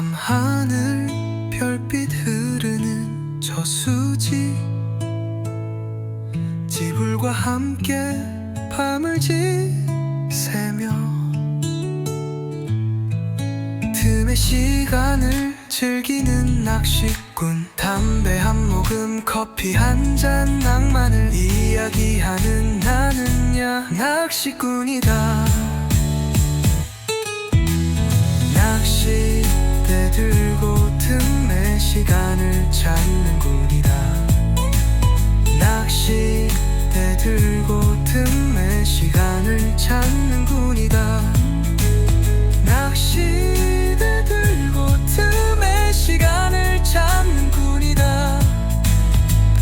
밤하늘 별빛 흐르는 저수지. 지불과 함께 밤을 지새며 틈의 시간을 즐기는 낚시꾼 담배 한 모금 커피 한 잔 낭만을 이야기하는 나는야 낚시꾼이다 시간을 찾는 군이다. 낚싯대 들고 틈의 시간을 찾는 군이다. 낚싯대 들고 틈의 시간을 찾는 군이다.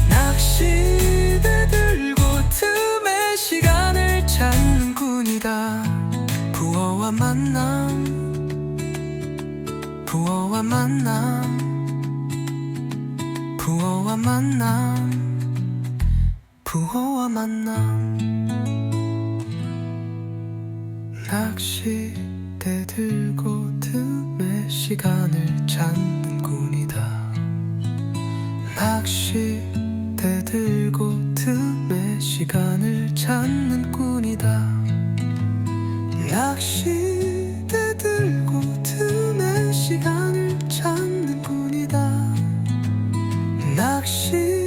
낚싯대 들고 틈의 시간을 찾는 군이다. 부어와 만남 부어와 만남 부어와 만남 부어와 만남. 낚싯대 들고 틈의 시간을 찾는 군이다. 낚싯대 들고 낚